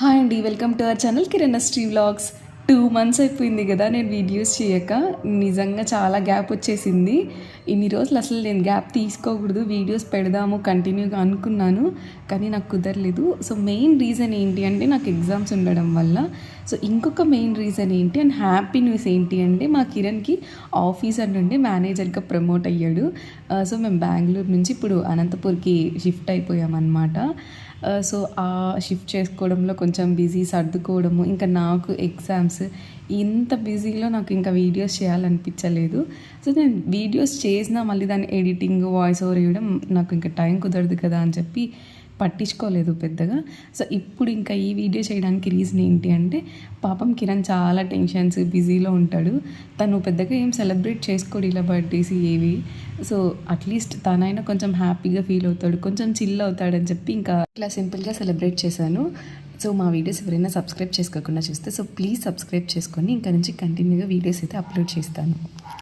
Hi అండి welcome to our channel Kiran Sri vlogs Two months అయిపోయింది కదా నేను వీడియోస్ చేయక. నిజంగా చాలా గ్యాప్ వచ్చేసింది. ఇన్ని రోజులు అసలు నేను గ్యాప్ తీసుకోకూడదు వీడియోస్ పెడదాము కంటిన్యూగా అనుకున్నాను కానీ నాకు కుదరలేదు. సో మెయిన్ రీజన్ ఏంటి అంటే నాకు ఎగ్జామ్స్ ఉండడం వల్ల. సో ఇంకొక మెయిన్ రీజన్ ఏంటి అండ్ హ్యాపీ న్యూస్ ఏంటి అంటే మా కిరణ్కి ఆఫీసర్ నుండి మేనేజర్గా ప్రమోట్ అయ్యాడు. Uh, సో మేము బెంగళూరు నుంచి ఇప్పుడు అనంతపూర్కి షిఫ్ట్ అయిపోయామన్నమాట. Uh, సో ఆ షిఫ్ట్ చేసుకోవడంలో కొంచెం బిజీ సర్దుకోవడము ఇంకా నాకు ఎగ్జామ్స్ ఇంత బిజీలో నాకు ఇంకా వీడియోస్ చేయాలనిపించలేదు. సో నేను వీడియోస్ చేసినా మళ్ళీ దాని ఎడిటింగ్ వాయిస్ ఓవర్ ఇవ్వడం నాకు ఇంకా టైం కుదరదు కదా అని చెప్పి పట్టించుకోలేదు పెద్దగా. సో ఇప్పుడు ఇంకా ఈ వీడియో చేయడానికి రీజన్ ఏంటి అంటే పాపం కిరణ్ చాలా టెన్షన్స్ బిజీలో ఉంటాడు. తను పెద్దగా ఏం సెలబ్రేట్ చేసుకోడు ఇలా బర్త్డేస్ ఏవి. సో అట్లీస్ట్ తనైనా కొంచెం హ్యాపీగా ఫీల్ అవుతాడు కొంచెం చిల్ అవుతాడని చెప్పి ఇంకా ఇట్లా సింపుల్గా సెలబ్రేట్ చేశాను. సో మా వీడియోస్ ఎవరైనా సబ్స్క్రైబ్ చేసుకోకుండా చూస్తే సో ప్లీజ్ సబ్స్క్రైబ్ చేసుకొని ఇంకా నుంచి కంటిన్యూగా వీడియోస్ అయితే అప్లోడ్ చేస్తాను.